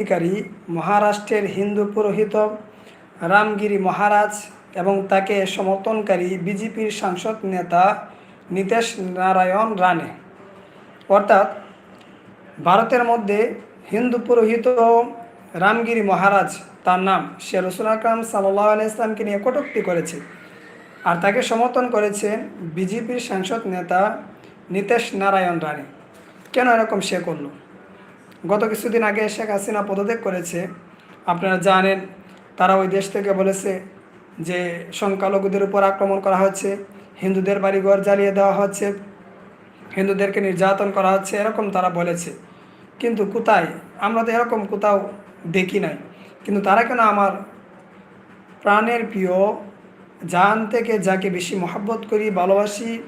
অধিকারী মহারাষ্ট্রের হিন্দু পুরোহিত রামগিরি মহারাজ এবং তাকে সমর্থনকারী বিজেপির সাংসদ নেতা নীতেশ নারায়ণ রানে অর্থাৎ ভারতের মধ্যে হিন্দু পুরোহিত রামগিরি মহারাজ তার নাম সে রসুল আকরাম সাল্লাহ ইসলামকে নিয়ে কটূক্তি করেছে আর তাকে সমর্থন করেছেন বিজেপির সাংসদ নেতা নিতেশ নারায়ণ রানে কেন এরকম সে করল? গত কিছুদিন আগে শেখ হাসিনা পদত্যাগ করেছে। আপনারা জানেন, তারা ওই দেশ থেকে বলেছে যে সংখ্যালঘুদের উপর আক্রমণ করা হচ্ছে, হিন্দুদের বাড়িঘর জ্বালিয়ে দেওয়া হচ্ছে, হিন্দুদেরকে নির্যাতন করা হচ্ছে, এরকম তারা বলেছে। কিন্তু কোথায়? আমরা তো এরকম কোথাও দেখি নাই। কিন্তু তারা কেন আমার প্রাণের প্রিয়, জান থেকে যাকে বেশি মহাব্বত করি, ভালোবাসি,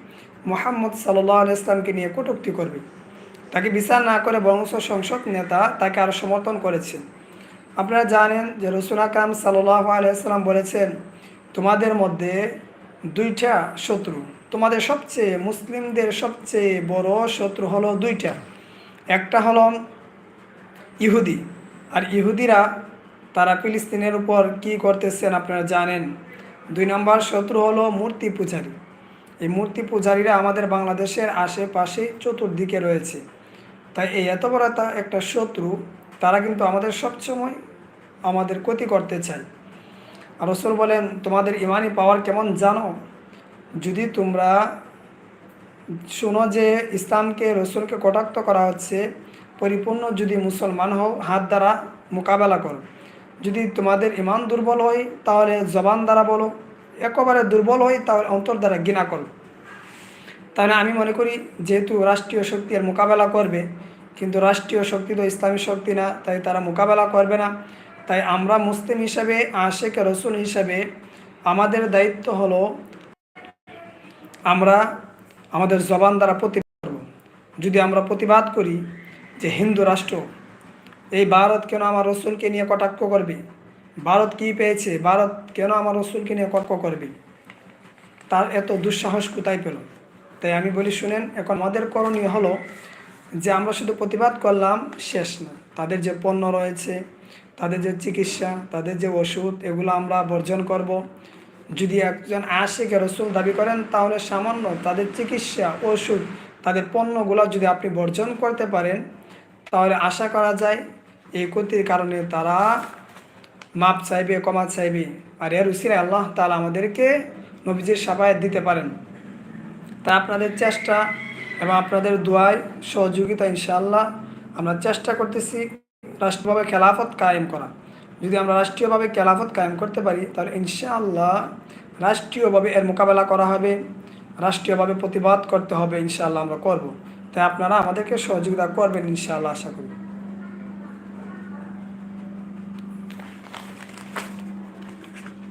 মোহাম্মদ সাল্লাহ ইসলামকে নিয়ে কটুক্তি করবে? তাকে বিচার না করে বংশ সংসদ নেতা তাকে আরও সমর্থন করেছে। আপনারা জানেন যে রসুল আকরাম সাল্লাহ আলাইসাল্লাম বলেছেন, তোমাদের মধ্যে দুইটা শত্রু। তোমাদের সবচেয়ে মুসলিমদের সবচেয়ে বড় শত্রু হলো দুইটা। একটা হলো ইহুদি। আর ইহুদিরা, তারা ফিলিস্তিনের উপর কি করতেছেন আপনারা জানেন? দুই নম্বর শত্রু হলো মূর্তি পূজারী। এই মূর্তি পূজারীরা আমাদের বাংলাদেশের আশেপাশে চতুর্দিকে রয়েছে। তাই এই এত বড় তা- একটা শত্রু, তারা কিন্তু আমাদের সবসময় আমাদের ক্ষতি করতে চায়। আর রসুল বলেন, তোমাদের ইমানি পাওয়ার কেমন জানো? যদি তোমরা শোনো যে ইসলামকে, রসুলকে কটাক্ত করা হচ্ছে, পরিপূর্ণ যদি মুসলমান হও, হাত দ্বারা মোকাবেলা করো। যদি তোমাদের ইমান দুর্বল হয়, তাহলে জবান দ্বারা বলো। একেবারে দুর্বল হয়, তাহলে অন্তর দ্বারা ঘৃণা করো। তাহলে আমি মনে করি যেহেতু রাষ্ট্রীয় শক্তি এর মোকাবেলা করবে, কিন্তু রাষ্ট্রীয় শক্তি তো ইসলামী শক্তি না, তাই তারা মোকাবেলা করবে না। তাই আমরা মুসলিম হিসাবে, আশেখ রসুল হিসাবে আমাদের দায়িত্ব হলো আমরা আমাদের জবান দ্বারা প্রতিবাদ করব। যদি আমরা প্রতিবাদ করি যে হিন্দু রাষ্ট্র, এই ভারত কেন আমার রসুলকে নিয়ে কটাক্ষ করবে? ভারত কি পেয়েছে? ভারত কেন আমার রসুলকে নিয়ে কটাক্ষ করবে? তার এত দুঃসাহস কোথায় পেল? তাই আমি বলি, শুনেন, এখন আমাদের করণীয় হলো যে আমরা শুধু প্রতিবাদ করলাম, শেষ না। তাদের যে পণ্য রয়েছে, তাদের যে চিকিৎসা, তাদের যে ওষুধ, এগুলো আমরা বর্জন করব। যদি একজন আশেকে রসুল দাবি করেন, তাহলে সামান্য তাদের চিকিৎসা, ওষুধ, তাদের পণ্যগুলো যদি আপনি বর্জন করতে পারেন, তাহলে আশা করা যায় এই ক্ষতির কারণে তারা মাপ চাইবে কমা চাইবে। আর এর উসিরে আল্লাহ তালা আমাদেরকে নবীজির সাফায়াত দিতে পারেন। তা আপনাদের চেষ্টা এবং আপনাদের দোয়ায় সহযোগিতা ইনশাআল্লাহ। আমরা চেষ্টা করতেছি রাষ্ট্রীয়ভাবে খেলাফত কায়েম করা। যদি আমরা রাষ্ট্রীয়ভাবে খেলাফত কায়েম করতে পারি, তাহলে ইনশাআল্লাহ রাষ্ট্রীয়ভাবে এর মোকাবেলা করা হবে, রাষ্ট্রীয়ভাবে প্রতিবাদ করতে হবে ইনশাআল্লাহ আমরা করব। তাই আপনারা আমাদেরকে সহযোগিতা করবেন ইনশাআল্লাহ আশা করি।